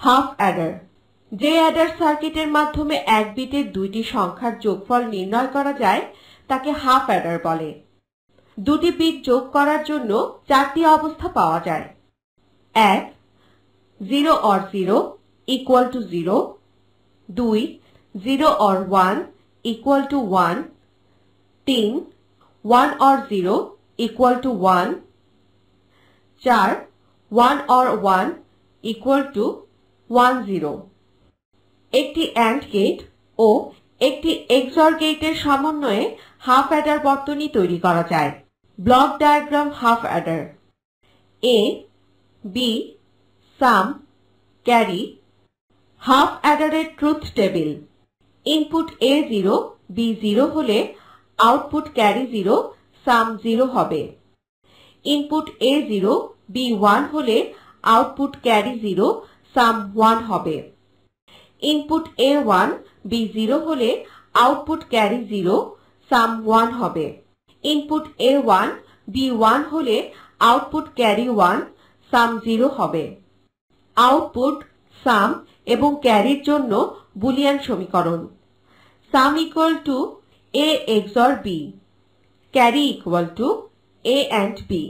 Half Eder. যে Eder সার্কিটের মাধ্যমে এক বিটের দুইটি সংখ্যার যোগফল নির্ণয় করা যায়, তাকে হাফ অ্যাডার বলে। দুটি বিট যোগ করার জন্য চারটি অবস্থা পাওয়া যায়। এক, zero or zero equal to zero. দুই, zero or one equal to one. তিন, one or zero equal to one. চার, one or one equal to one zero একটি অ্যান্ড গেট ও একটি এক্সর গেটের সমন্বয়ে হাফ অ্যাডার বর্তনী তৈরি করা যায়। Block diagram half adder A B sum carry half অ্যাডারের truth table input A zero B zero হলে output carry zero sum zero হবে। Input A zero B one হলে output carry zero sum one হবে। Input A one B zero হলে output carry zero sum one হবে। Input A one B one হলে output carry one sum zero হবে। Output sum এবং ক্যারির জন্য Boolean সমীকরণ। Sum equal to A XOR B carry equal to A and B